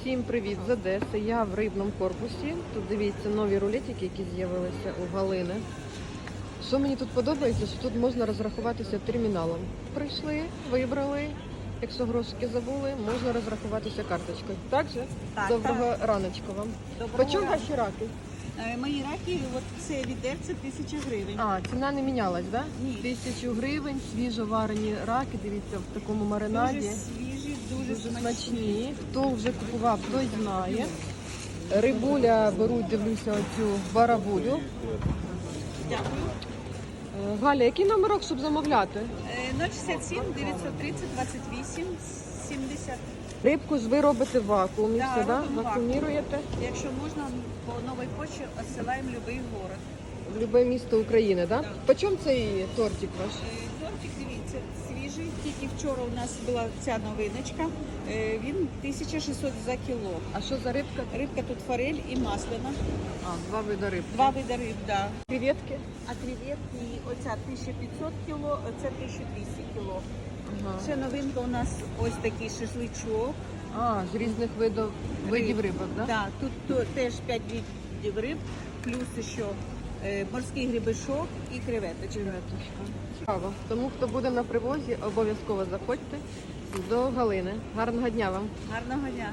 Всім привіт з Одеси. Я в рибному корпусі. Тут дивіться нові рулетики, які з'явилися у Галини. Що мені тут подобається, що тут можна розрахуватися терміналом. Прийшли, вибрали. Якщо грошики забули, можна розрахуватися карточкою. Так же? Так, Доброго раночку вам. Доброго Почому ранку. ваші раки? Е, Мої раки, от це відерце тисяча гривень. А, ціна не мінялась, так? Да? Ні. Тисячу гривень, свіжоварені раки, дивіться, в такому маринаді. Дуже свіжі, дуже, смачні. Хто вже купував, той знає. Рибуля беруть, дивлюся, оцю барабулю. Дякую. Е, Галя, який номерок, щоб замовляти? Е, 067 930 28 70. Рибку ж ви робите в вакуумі, Да, все, да? робимо Вакууміруєте Якщо можна, по новій почті відсилаємо будь-який город. Будь-яке місто України, да? По чому цей тортик ваш? Е, Тортик, дивіться, свіжий. Тільки вчора у нас була ця новиночка. Е, Він 1600 за кіло. А що за рибка? Рибка тут форель і масляна. А, два види рибки. Два види риб, да. Креветки? А креветки, оця 1500 кіло, оця 1200 кіло. Ага. Ще новинка у нас ось такий шашличок. А, з різних видів, видів рибок, да? Да, тут то- теж 5 видів риб, плюс ще морський грибешок і креветочка. Креветочка. Цікаво. Тому хто буде на привозі, обов'язково заходьте до Галини. Гарного дня вам! Гарного дня!